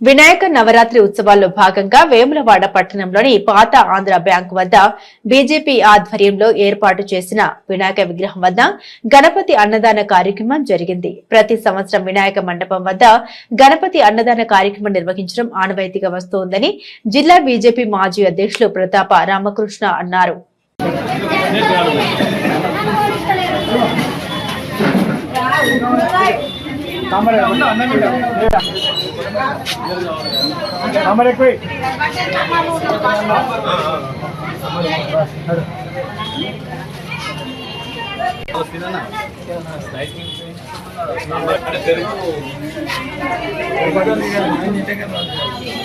వినాయక నవరాత్రి ఉత్సవాల్లో భాగంగా వేములవాడ పట్టణంలోని పాత ఆంధ్ర బ్యాంకు వద్ద బీజేపీ ఆధ్వర్యంలో ఏర్పాటు చేసిన వినాయక విగ్రహం వద్ద గణపతి అన్నదాన కార్యక్రమం జరిగింది. ప్రతి సంవత్సరం వినాయక మండపం వద్ద గణపతి అన్నదాన కార్యక్రమం నిర్వహించడం ఆనవాయితీగా వస్తోందని జిల్లా బీజేపీ మాజీ అధ్యక్షులు ప్రతాప రామకృష్ణ అన్నారు. కామర్ ఎక్కువ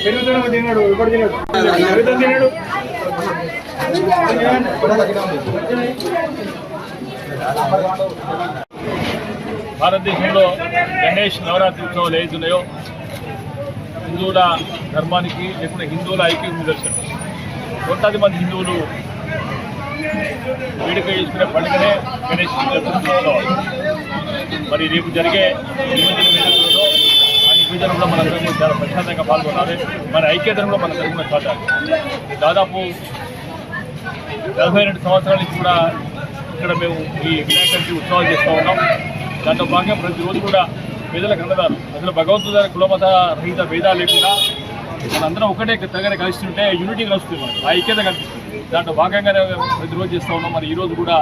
పెరుగుతున్న తిన్నాడు ఇప్పుడు తిన్నాడు పెరుగుతుంది తిన్నాడు భారతదేశంలో గణేష్ నవరాత్రి ఉత్సవాలు ఏదున్నాయో హిందువుల ధర్మానికి లేకుండా హిందువుల ఐక్యం నిదర్శనం కోట్లాది మంది హిందువులు వేడుక చేసుకునే పండుగనే గణేష్ చతుర్థి ఉత్సవాలు. మరి రేపు జరిగే నిమజ్జన ఆ నిమజ్జనంలో మనందరం కూడా చాలా ప్రశాంతంగా పాల్గొనాలి. మన ఐక్యతను కూడా మన తరఫున చాటాలి. దాదాపు నలభై రెండు సంవత్సరాల నుంచి కూడా ఇక్కడ మేము ఈ వినాయకుడికి ఉత్సవాలు చేస్తూ ఉన్నాం. దాంట్లో భాగంగా ప్రతిరోజు కూడా పేదలకు అన్నదాలు అందులో భగవంతుడు గారి కులమత రహిత భేదాలు లేకుండా మనందరం ఒకటే దగ్గర కలుస్తుంటే యూనిటీ కలుస్తుంది మనకు. ఆ ఐక్యత కనిపిస్తుంది. దాంట్లో భాగంగానే ప్రతిరోజు చేస్తూ ఉన్నాం. మరి ఈ రోజు కూడా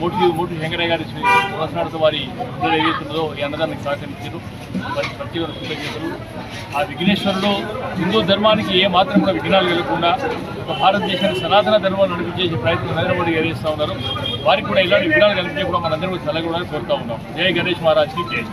మోటి మోటి వెంకటయ్య గారి శ్రీనివాసనాథ్ వారి పిల్లలు ఏదైతుందో ఈ అన్నదానికి సహకరించారు. వారికి ప్రత్యేక ఒక్కరు కృతజ్ఞతలు. ఆ విఘ్నేశ్వరుడు హిందూ ధర్మానికి ఏ మాత్రం కూడా విఘ్నాలు కలగకుండా ఒక భారతదేశాన్ని సనాతన ధర్మాన్ని నడిపించే ప్రయత్నం నరేంద్ర మోడీ గారు చేస్తూ ఉన్నారు. వారికి కూడా ఇలాంటి విఘ్నాలు కల్పించే కూడా మనందరం కూడా చల్లగా కోరుతా ఉన్నాం. జయ గణేష్ మహారాజ్కి జయ